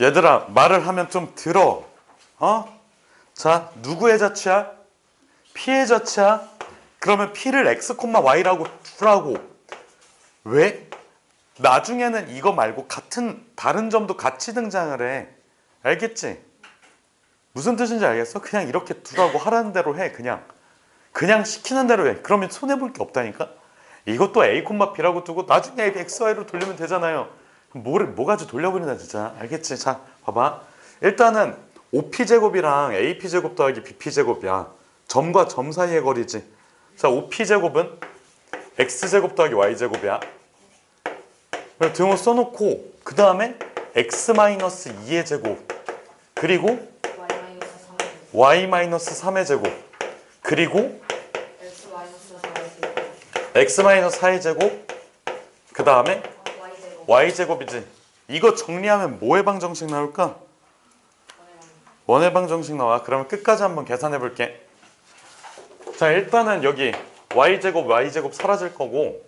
얘들아 말을 하면 좀 들어. 어? 자 누구의 자취야? P의 자취야? 그러면 P를 x, y라고 두라고. 왜? 나중에는 이거 말고 같은 다른 점도 같이 등장을 해. 알겠지? 무슨 뜻인지 알겠어? 그냥 이렇게 두라고 하라는 대로 해. 그냥 그냥 시키는 대로 해. 그러면 손해 볼 게 없다니까. 이것도 a, b라고 두고 나중에 x, y로 돌리면 되잖아요. 뭐를 뭐 가지고 돌려버린다 진짜. 알겠지? 자, 봐봐. 일단은 5p 제곱이랑 AP 제곱 더하기 BP 제곱이야. 점과 점 사이의 거리지. 자, 5p 제곱은 x 제곱 더하기 y 제곱이야. 그럼 등호 써놓고 그 다음에 x 마이너스 2의 제곱 그리고 y 마이너스 3 y 마이너스 3의 제곱 그리고 x 마이너스 4의 x 마이너스 4의 제곱 그 다음에 y 제곱 y 제곱이지. 이거 정리하면 뭐의 방정식 나올까? 원의 방정식 나와. 그러면 끝까지 한번 계산해 볼게. 자 일단은 여기 y 제곱 y 제곱 사라질 거고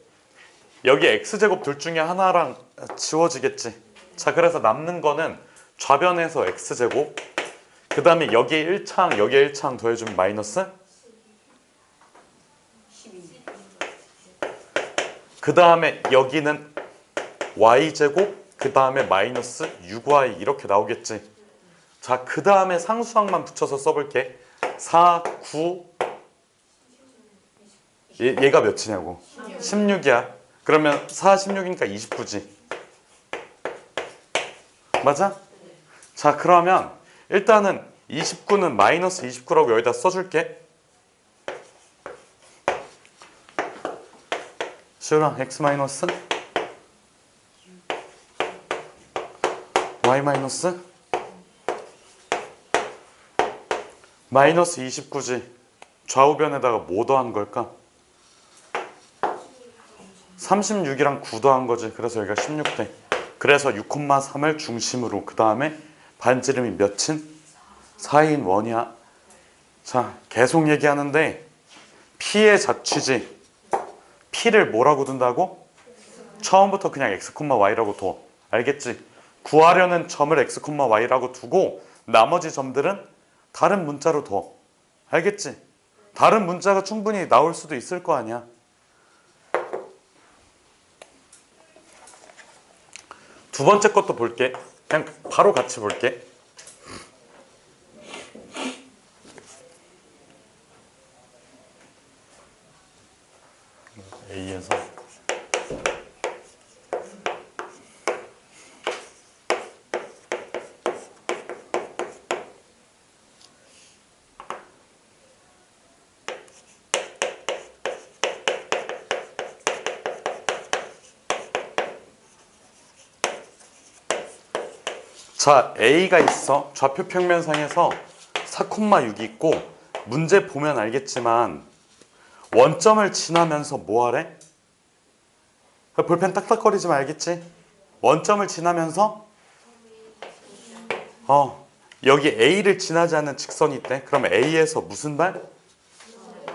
여기 x 제곱 둘 중에 하나랑 지워지겠지. 자 그래서 남는 거는 좌변에서 x 제곱 그 다음에 여기에 1창 여기에 1창 더해주면 마이너스 12그 다음에 여기는 y 제곱 그 다음에 마이너스 6y 이렇게 나오겠지. 자, 그 다음에 상수항만 붙여서 써볼게. 4, 9 얘, 얘가 몇이냐고? 16이야. 그러면 4, 16이니까 29지. 맞아? 자, 그러면 일단은 29는 마이너스 29라고 여기다 써줄게. 시우랑 x 마이너스 y 마이너스 마이너스 29지 좌우변에다가 뭐 더한 걸까? 36이랑 9 더한 거지 그래서 여기가 16대 그래서 6,3을 중심으로 그 다음에 반지름이 몇인? 4인 원이야 자 계속 얘기하는데 P의 자취지 P를 뭐라고 둔다고? 처음부터 그냥 x, y라고 둬. 알겠지? 구하려는 점을 x, y라고 두고 나머지 점들은 다른 문자로 둬. 알겠지? 다른 문자가 충분히 나올 수도 있을 거 아니야. 두 번째 것도 볼게. 그냥 바로 같이 볼게. A에서 자, A가 있어. 좌표 평면상에서 4,6이 있고 문제 보면 알겠지만 원점을 지나면서 뭐 하래? 그 볼펜 딱딱거리지 말겠지? 원점을 지나면서 어 여기 A를 지나지 않는 직선이 있대. 그럼 A에서 무슨 발?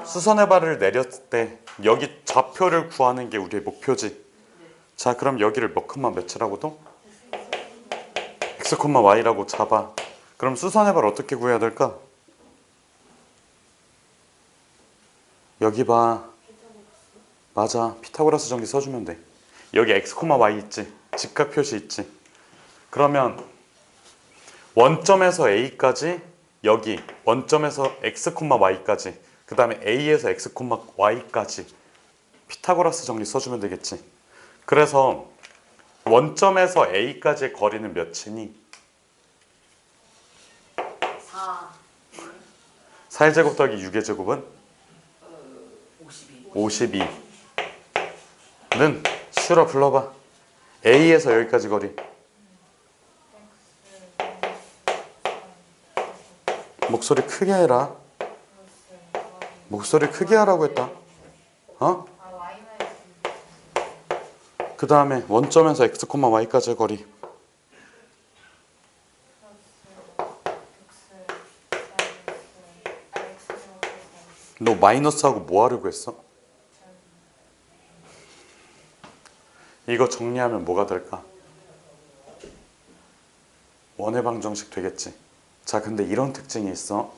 수선의 발을 내렸을 때 여기 좌표를 구하는 게 우리의 목표지. 자 그럼 여기를 몇 컴마 몇이라고 도 x, y라고 잡아. 그럼 수선의 발 어떻게 구해야 될까? 여기 봐. 맞아. 피타고라스 정리 써주면 돼. 여기 x, y 있지. 직각 표시 있지. 그러면 원점에서 a까지 여기 원점에서 x, y까지 그 다음에 a에서 x, y까지 피타고라스 정리 써주면 되겠지. 그래서 원점에서 a까지의 거리는 몇이니? 4 4의 제곱 더하기 6의 제곱은 52 52는 실어 불러봐. A에서 여기까지 거리. 목소리 크게 해라. 목소리 크게 하라고 했다. 어? 그 다음에 원점에서 x, y까지의 거리. 너 마이너스하고 뭐 하려고 했어? 이거 정리하면 뭐가 될까? 원의 방정식 되겠지. 자, 근데 이런 특징이 있어.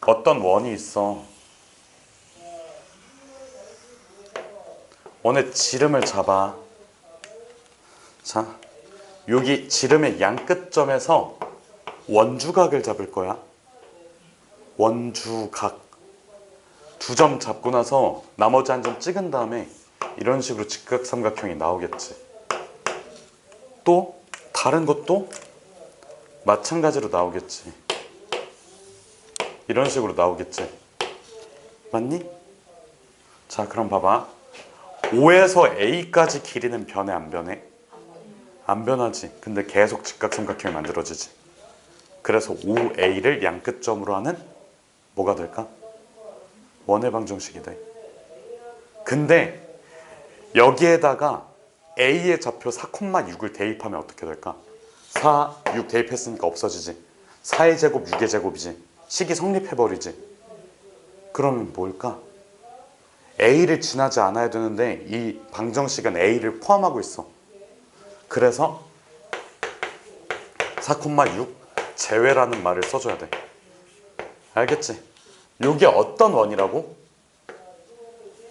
어떤 원이 있어. 원의 지름을 잡아. 자, 여기 지름의 양끝점에서 원주각을 잡을 거야. 원주각. 두 점 잡고 나서 나머지 한 점 찍은 다음에 이런 식으로 직각삼각형이 나오겠지. 또 다른 것도 마찬가지로 나오겠지. 이런 식으로 나오겠지. 맞니? 자, 그럼 봐봐. 5에서 A까지 길이는 변해 안 변해? 안 변하지. 근데 계속 직각삼각형이 만들어지지. 그래서 5A를 양끝점으로 하는 뭐가 될까? 원의 방정식이 돼. 근데 여기에다가 A의 좌표 4,6을 대입하면 어떻게 될까? 4, 6 대입했으니까 없어지지. 4의 제곱, 6의 제곱이지. 식이 성립해버리지. 그러면 뭘까? A를 지나지 않아야 되는데 이 방정식은 A를 포함하고 있어. 그래서 4,6 제외라는 말을 써줘야 돼. 알겠지? 이게 어떤 원이라고?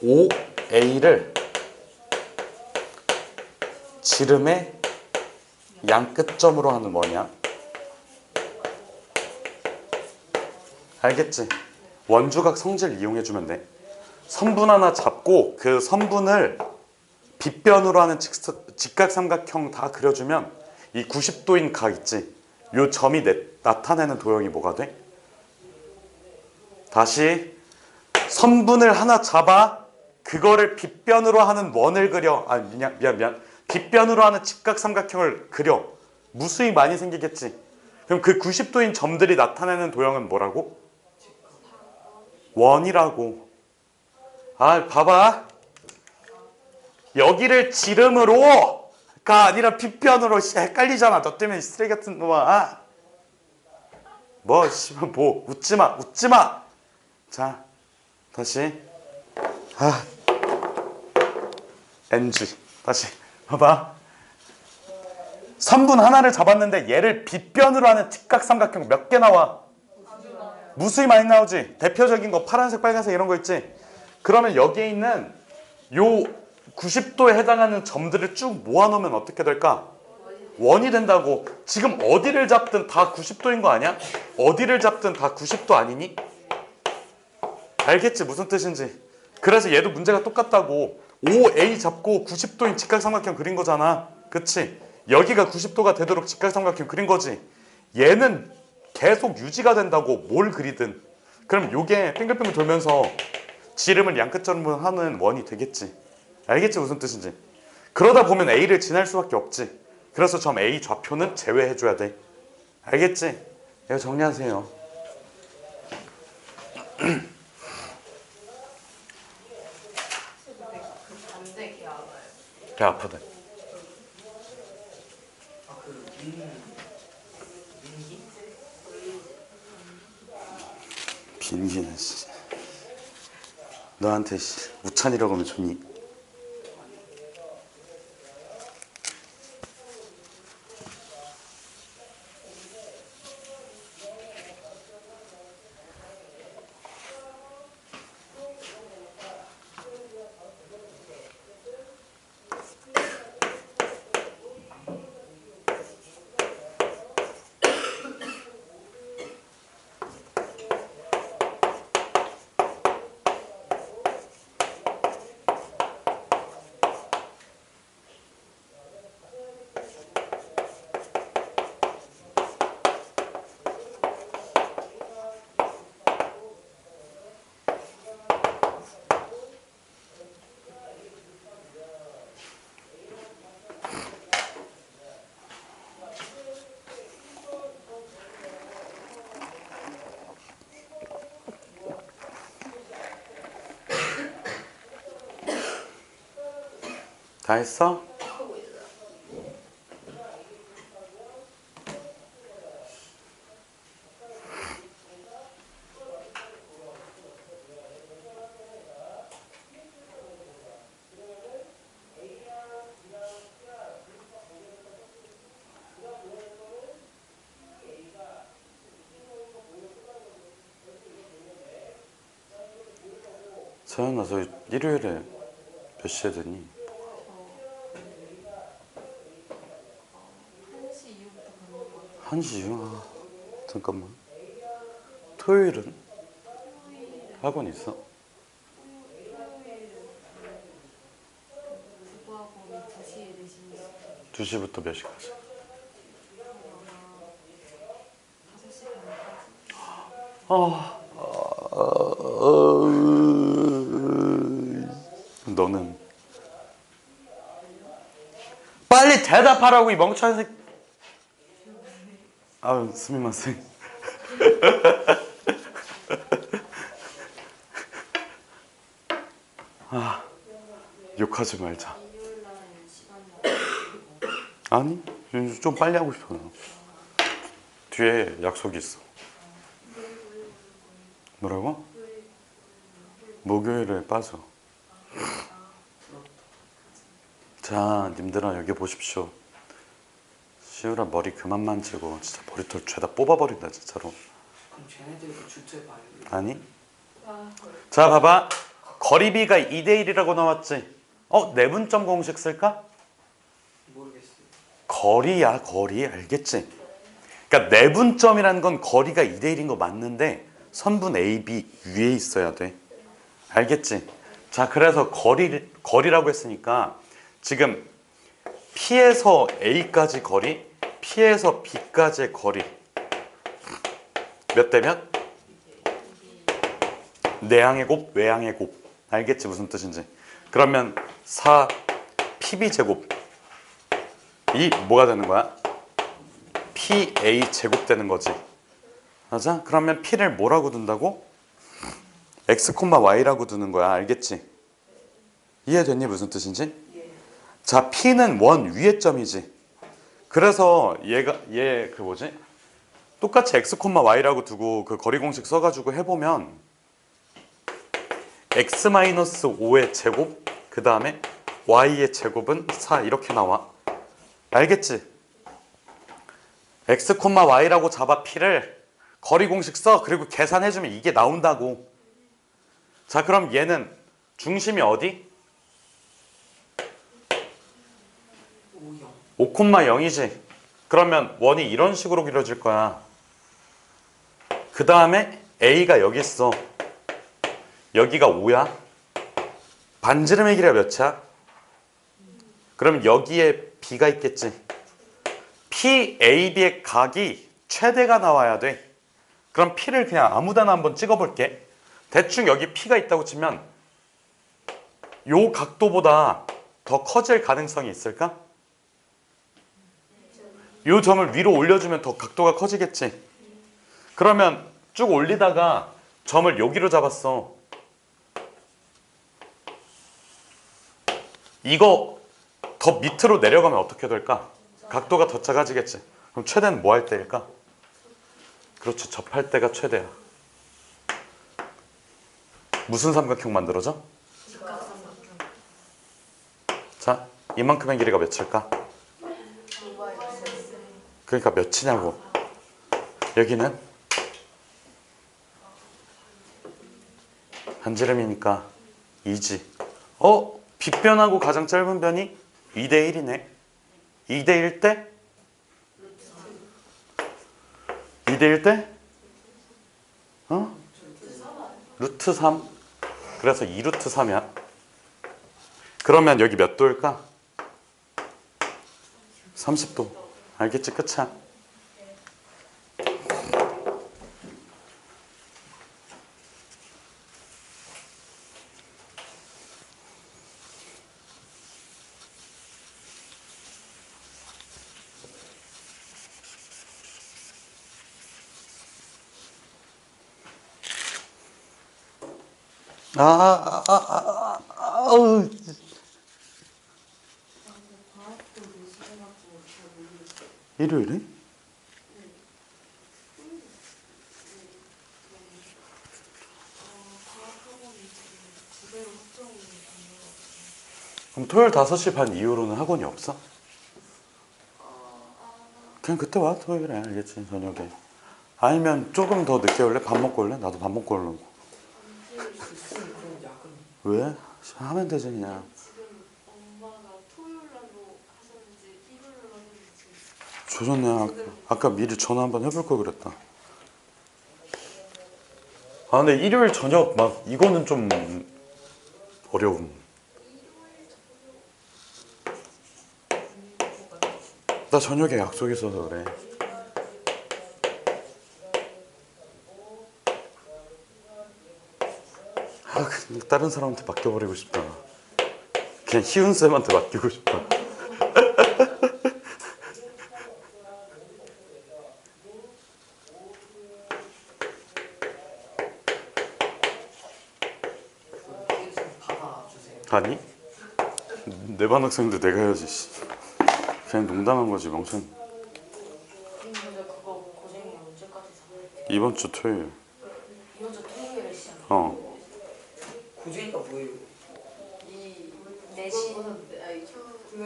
5A를 지름의 양끝점으로 하는 원이야. 알겠지? 원주각 성질 이용해주면 돼. 선분 하나 잡고 그 선분을 빗변으로 하는 직- 직각삼각형 다 그려주면 이 90도인 각 있지? 요 점이 내- 나타내는 도형이 뭐가 돼? 다시 선분을 하나 잡아 그거를 빗변으로 하는 원을 그려 아 미안 미안 미안 빗변으로 하는 직각삼각형을 그려 무수히 많이 생기겠지 그럼 그 90도인 점들이 나타내는 도형은 뭐라고? 원이라고 아 봐봐. 여기를 지름으로가 아니라 빗변으로 씨, 헷갈리잖아. 너 때문에 이 쓰레기 같은 놈아. 아. 뭐 씨발 뭐 웃지 마 웃지 마. 자 다시. 아. NG 다시. 봐봐. 선분 하나를 잡았는데 얘를 빗변으로 하는 직각삼각형 몇 개 나와? 무수히 많이 나오지. 대표적인 거 파란색 빨간색 이런 거 있지 그러면 여기에 있는 요 90도에 해당하는 점들을 쭉 모아놓으면 어떻게 될까? 원이 된다고. 지금 어디를 잡든 다 90도인 거 아니야? 어디를 잡든 다 90도 아니니? 알겠지? 무슨 뜻인지. 그래서 얘도 문제가 똑같다고. 5A 잡고 90도인 직각삼각형 그린 거잖아. 그치? 여기가 90도가 되도록 직각삼각형 그린 거지. 얘는 계속 유지가 된다고 뭘 그리든. 그럼 요게 빙글빙글 돌면서 지름을 양끝점으로 하는 원이 되겠지. 알겠지? 무슨 뜻인지. 그러다 보면 A를 지날 수밖에 없지. 그래서 점 A 좌표는 제외해줘야 돼. 알겠지? 이거 정리하세요. 그. 배 아프대 아그 민, 민기? 빈기는 씨 너한테 씨 우찬이라고 하면 좋니? 다 했어? 서연아 저 일요일에 몇 시에 되니? 거 같아요. 1시 이후? 아, 잠깐만 토요일은? 학원 있어? 국어학원이 2시에 내시면 2시부터 몇 시까지? 5시 반까지. 아, 너는 빨리 대답하라고 이 멍청한 새. 아유 스미마셍. 아 욕하지 말자. 아니 좀 빨리 하고 싶어요. 뒤에 약속이 있어. 뭐라고? 목요일에 빠져. 자, 님들아 여기 보십시오. 시우라 머리 그만 만지고 진짜 머리털 죄다 뽑아버린다 진짜로. 그럼 쟤네들도 주제 봐요. 아니? 아, 자, 봐봐. 거리비가 2대 1이라고 나왔지. 어, 내분점 공식 쓸까? 모르겠어요. 거리야 거리 알겠지? 그러니까 내분점이라는 건 거리가 2대 1인 거 맞는데 선분 A, B 위에 있어야 돼 알겠지? 자 그래서 거리, 거리라고 했으니까 지금 P에서 A까지 거리 P에서 B까지의 거리 몇 대면? 내항의 곱, 외항의 곱 알겠지 무슨 뜻인지 그러면 4 PB 제곱 이 뭐가 되는 거야? PA 제곱 되는 거지. 맞아? 그러면 P를 뭐라고 둔다고? X, Y라고 두는 거야. 알겠지? 이해됐니? 무슨 뜻인지? 자, P는 원 위의 점이지. 그래서 얘가 얘 그 뭐지? 똑같이 X, Y라고 두고 그 거리 공식 써가지고 해보면 X 5의 제곱 그 다음에 Y의 제곱은 4 이렇게 나와. 알겠지? x, y라고 잡아 p를 거리 공식 써. 그리고 계산해주면 이게 나온다고. 자, 그럼 얘는 중심이 어디? 오영. 5,0이지. 그러면 원이 이런 식으로 그려질 거야. 그 다음에 a가 여기 있어. 여기가 5야. 반지름의 길이가 몇이야? 그럼 여기에 b가 있겠지. PAB의 각이 최대가 나와야 돼. 그럼 P를 그냥 아무데나 한번 찍어볼게. 대충 여기 P가 있다고 치면 요 각도보다 더 커질 가능성이 있을까? 요 점을 위로 올려주면 더 각도가 커지겠지. 그러면 쭉 올리다가 점을 여기로 잡았어. 이거 더 밑으로 내려가면 어떻게 될까? 각도가 더 작아지겠지. 그럼 최대는 뭐 할 때일까? 그렇지. 접할 때가 최대야. 무슨 삼각형 만들어져? 자, 이만큼의 길이가 몇일까? 그러니까 몇이냐고. 여기는 반지름이니까 2지. 어? 빗변하고 가장 짧은 변이 2대 1이네. 2대 1 때? 2대 1 때? 어? 루트 3. 그래서 2루트 3이야. 그러면 여기 몇 도일까? 30도. 알겠지? 끝이야. 아, 아, 아, 아, 아, 아우. 과학도 4시간 갖고 잘 모르겠어요. 일요일에? 같아요. 그럼 토요일 5시 반 이후로는 학원이 없어? 그냥 그때 와 토요일에 알겠지 저녁에 아니면 조금 더 늦게 올래? 밥 먹고 올래? 나도 밥 먹고 야근 왜? 하면 되지 그냥. 지금 엄마가 토요일 날로 하셨는지 일요일로 하셨는지 조졌네. 아, 아까 미리 전화 한번 해볼 걸 그랬다. 아 근데 일요일 저녁 막 이거는 좀 어려움. 나 저녁에 약속 있어서 그래. 아 그냥 다른 사람한테 맡겨버리고 싶다. 그냥 희은 쌤한테 맡기고 싶다. 그 피해 좀 아니? 내 반 학생인데 내가 해야지 씨. 그냥 농담한 거지 멍청? 이번 주 토요일 이번 주 토요일에 시작. 어 고쟁이가 뭐예요? 이 4시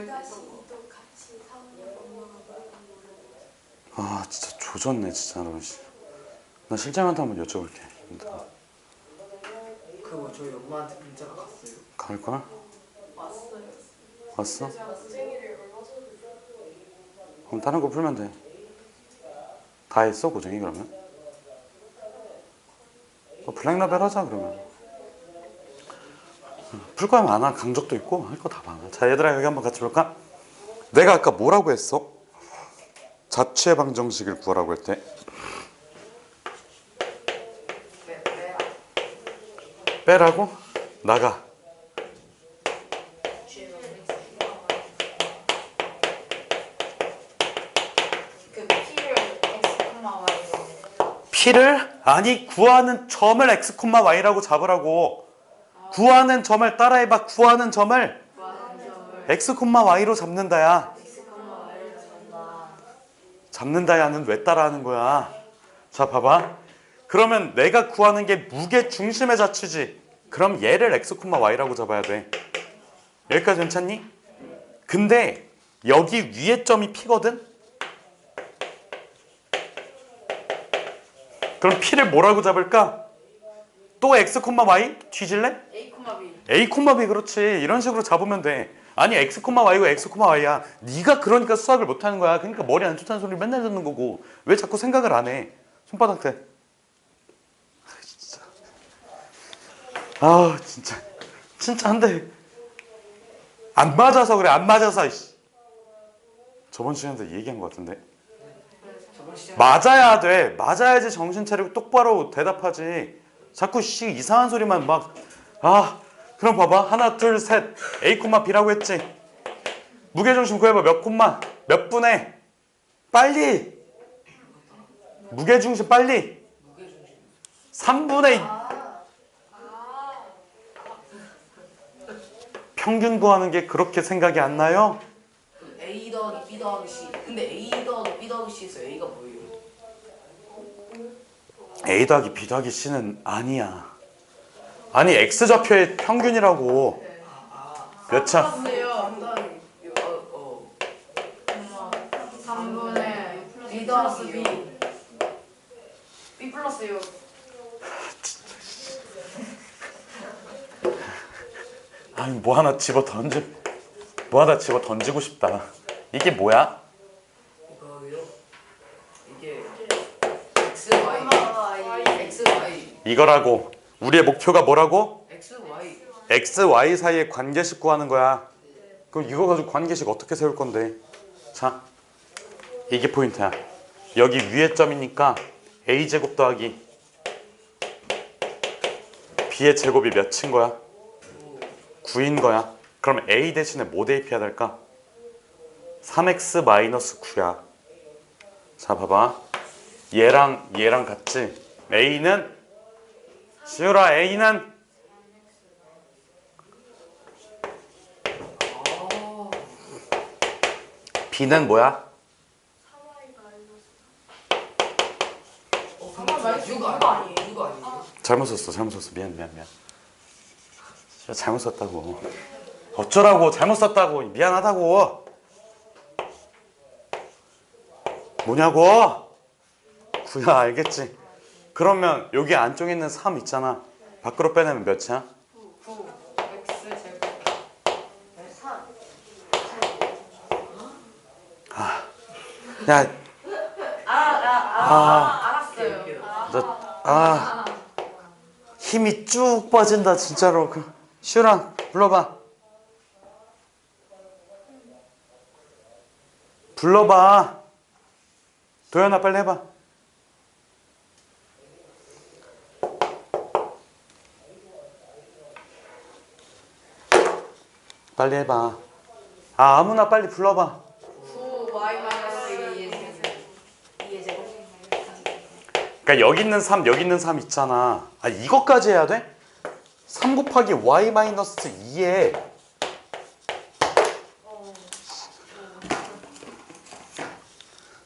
나도 같이 사오는 엄마가 물어보고 아 진짜 조졌네 진짜로 씨. 나 실장한테 한번 여쭤볼게 그거 저희 엄마한테 문자가 갔어요. 갈걸? 왔어요. 왔어? 그럼 다른 거 풀면 돼 다 했어 고정이 그러면? 어, 블랙라벨 하자 그러면 풀 거야 많아 강적도 있고 할 거 다 많아 자 얘들아 여기 한번 같이 볼까? 내가 아까 뭐라고 했어? 자취의 방정식을 구하라고 빼 빼라. 빼라고? 나가 그 P를 X, P를 아니 구하는 점을 x, y라고 잡으라고. 구하는 점을 따라해봐. 구하는 점을 x, y로 잡는다야. 잡는다야는 왜 따라하는 거야? 자 봐봐. 그러면 내가 구하는 게 무게 중심의 자취지. 그럼 얘를 x, y라고 잡아야 돼. 여기까지 괜찮니? 근데 여기 위에 점이 P거든 그럼 P를 뭐라고 잡을까? 또 x, y? 뒤질래? A, B. A, B 그렇지. 이런 식으로 잡으면 돼. 아니 x, y고 x, y야. 네가 그러니까 수학을 못하는 거야. 그러니까 머리 안 좋다는 소리를 맨날 듣는 거고. 왜 자꾸 생각을 안 해? 손바닥 대. 아, 진짜. 아 진짜. 진짜 한데 안 맞아서 그래. 안 맞아서. 저번 시간에 얘기한 것 같은데 맞아야 돼. 맞아야지 정신 차리고 똑바로 대답하지. 자꾸 씨 이상한 소리만 막 아, 그럼 봐봐. 하나, 둘, 셋. A, B라고 했지. 무게 중심 구해봐. 몇 콤마? 몇 분에? 빨리. 무게 중심 빨리. 무게 중심. 3분의 평균 구하는 게 그렇게 생각이 안 나요? A 더하기 B 더하기 C. 근데 A 더하기 B 더하기 C에서 A가 뭐예요? A 더하기 B 더하기 C는 아니야. 아니 X 좌표의 평균이라고. 몇 차? 상당히 어, 어. 3분의 B 더하기 B. B 플러스 6. 아니 뭐 하나 집어 던지 뭐 하나 집어 던지고 싶다. 이게 뭐야? 이거요. 이게. 이거라고. 우리의 목표가 뭐라고? X Y. X, Y 사이의 관계식 구하는 거야. 그럼 이거 가지고 관계식 어떻게 세울 건데? 자, 이게 포인트야. 여기 위에 점이니까 A 제곱 더하기 B의 제곱이 몇인 거야? 9인 거야. 그럼 A 대신에 뭐 대입해야 될까? 3x 마이너스 9야. 자, 봐봐. 얘랑 얘랑 같지? A는 시우라 A는 아 B는 뭐야? 3Y가 알려줘. 어, 근데 저6 아니에요? 6 아니에요? 잘못 썼어, 잘못 썼어. 미안, 미안, 미안. 잘못 썼다고. 어쩌라고, 잘못 썼다고. 미안하다고. 뭐냐고? 구야 알겠지? 그러면 여기 안쪽에 있는 3 있잖아. 밖으로 빼내면 몇이야? 9, x 아, 아, 아, 아. 알았어요. 나, 아, 힘이 쭉 빠진다 진짜로. 그, 슈랑 불러봐. 불러봐. 도현아 빨리 해봐. 빨리 해봐. 아 아무나 빨리 불러봐. 9 y 마이너스 2의 제곱. 2의 제곱. 그러니까 여기 있는 3 여기 있는 3 있잖아. 아 이것까지 해야 돼? 3 곱하기 y 마이너스 2에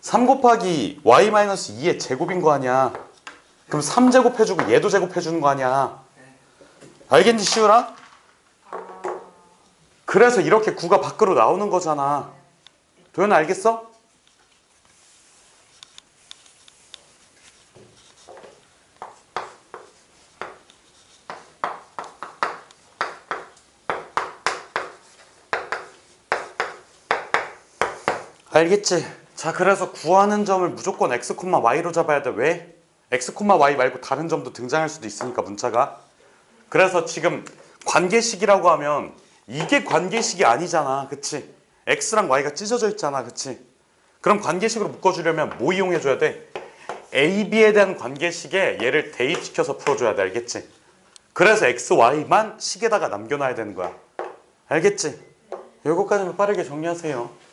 3 곱하기 y 마이너스 2의 제곱인 거 아니야. 그럼 3 제곱해주고 얘도 제곱해주는 거 아니야. 알겠니 시우라? 그래서 이렇게 9가 밖으로 나오는 거잖아. 도현 알겠어? 알겠지? 자, 그래서 구하는 점을 무조건 x, y로 잡아야 돼. 왜? x, y 말고 다른 점도 등장할 수도 있으니까 문자가. 그래서 지금 관계식이라고 하면 이게 관계식이 아니잖아. 그치? x랑 y가 찢어져 있잖아. 그치? 그럼 관계식으로 묶어주려면 뭐 이용해줘야 돼? a, b에 대한 관계식에 얘를 대입시켜서 풀어줘야 돼. 알겠지? 그래서 x, y만 식에다가 남겨놔야 되는 거야. 알겠지? 요거까지만 빠르게 정리하세요.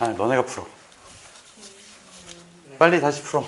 아, 너네가 풀어. 빨리 다시 풀어.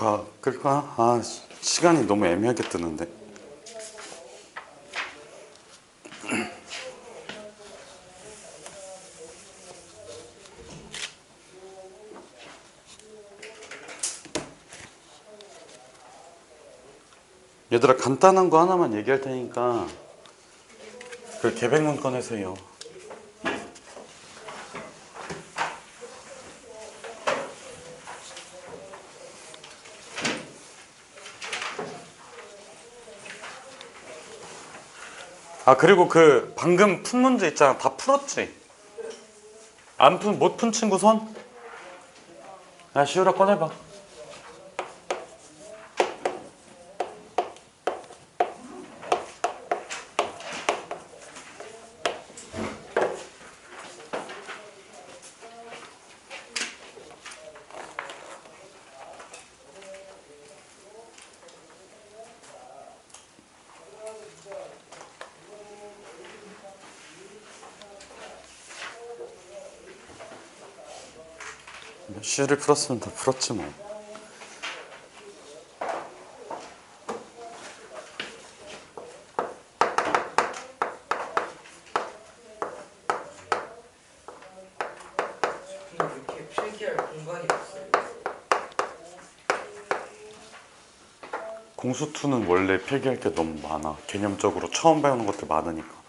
녹화 끌까? 아, 시- 시간이 너무 애매하게 뜨는데. 얘들아 간단한 거 하나만 얘기할 테니까 그 계획문 꺼내세요. 아 그리고 그 방금 푼 문제 있잖아 다 풀었지? 안 푼 못 푼 친구 손? 야 시우라 꺼내봐 쉬를 풀었으면 다 풀었지 뭐. 공수투는 원래 필기할 게 너무 많아. 개념적으로 처음 배우는 것들 많으니까.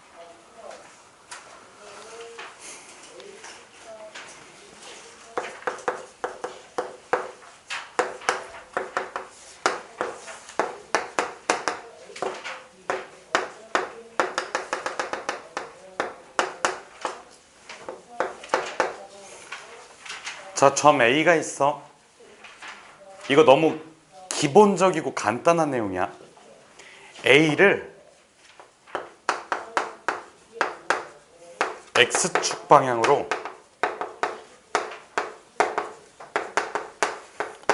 자, 점 A가 있어. 이거 너무 기본적이고 간단한 내용이야. A를 X축 방향으로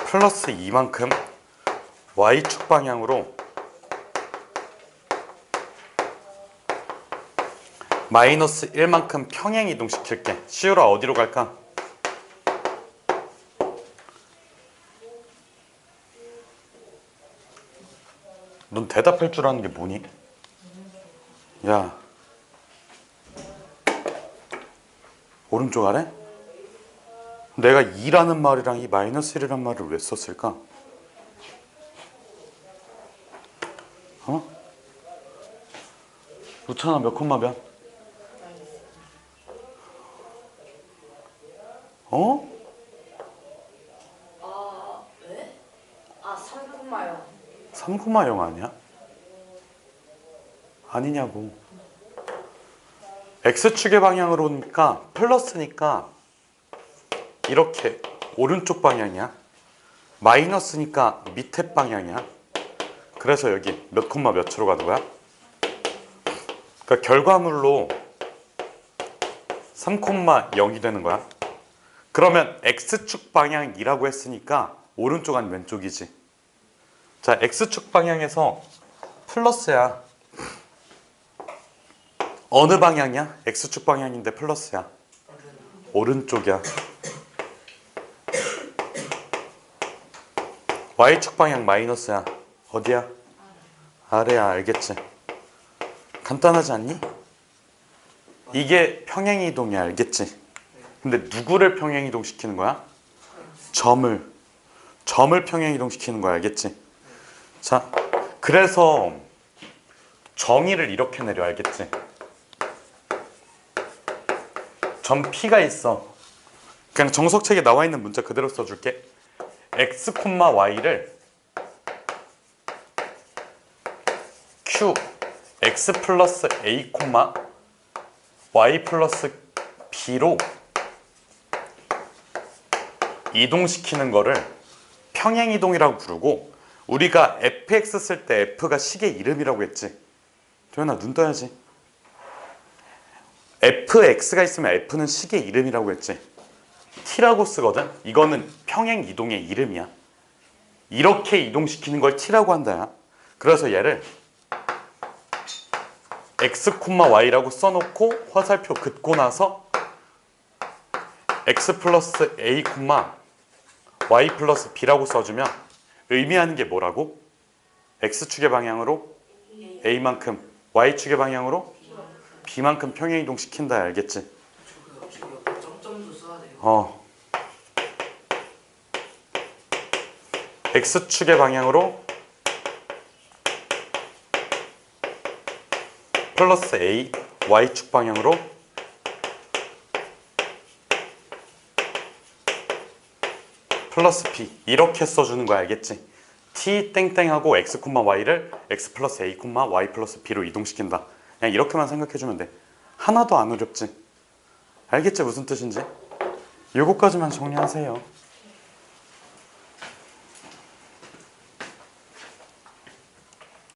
플러스 2만큼 Y축 방향으로 마이너스 1만큼 평행 이동시킬게. 시우라 어디로 갈까? 넌 대답할 줄 아는 게 뭐니? 야 오른쪽 아래? 내가 2라는 말이랑 이 마이너스 1이란 말을 왜 썼을까? 어? 루찬아 몇 콤마 몇? 어? 아, 네? 아, 3콤마요. 3콤마 0 아니야? 아니냐고. x축의 방향으로 오니까 플러스니까 이렇게 오른쪽 방향이야. 마이너스니까 밑에 방향이야. 그래서 여기 몇 콤마 몇으로 가는 거야? 그러니까 결과물로 3콤마 0이 되는 거야. 그러면 x축 방향이라고 했으니까 오른쪽 아니 왼쪽이지. 자, x축 방향에서 플러스야. 어느 방향이야? x축 방향인데 플러스야. 오른쪽이야. y축 방향 마이너스야. 어디야? 아래야, 알겠지? 간단하지 않니? 이게 평행 이동이야, 알겠지? 근데 누구를 평행 이동시키는 거야? 점을. 점을 평행 이동시키는 거야, 알겠지? 자, 그래서 정의를 이렇게 내려 알겠지? 점 P가 있어. 그냥 정석책에 나와 있는 문자 그대로 써줄게. x, y를 q x 플러스 a, y 플러스 b로 이동시키는 거를 평행 이동이라고 부르고 우리가 fx 쓸 때 f가 식의 이름이라고 했지. 도현아 눈 떠야지. fx가 있으면 f는 식의 이름이라고 했지. t라고 쓰거든. 이거는 평행 이동의 이름이야. 이렇게 이동시키는 걸 t라고 한다야. 그래서 얘를 x, y라고 써놓고 화살표 긋고 나서 x 플러스 a, y 플러스 b라고 써주면 의미하는 게 뭐라고? x축의 방향으로 a만큼 y축의 방향으로 b만큼 평행 이동 시킨다 알겠지? 어. x축의 방향으로 플러스 a y축 방향으로 플러스 b 이렇게 써주는 거 알겠지? t 땡땡하고 x, y를 x 플러스 a, y 플러스 b로 이동시킨다. 그냥 이렇게만 생각해주면 돼. 하나도 안 어렵지? 알겠지 무슨 뜻인지? 요거까지만 정리하세요.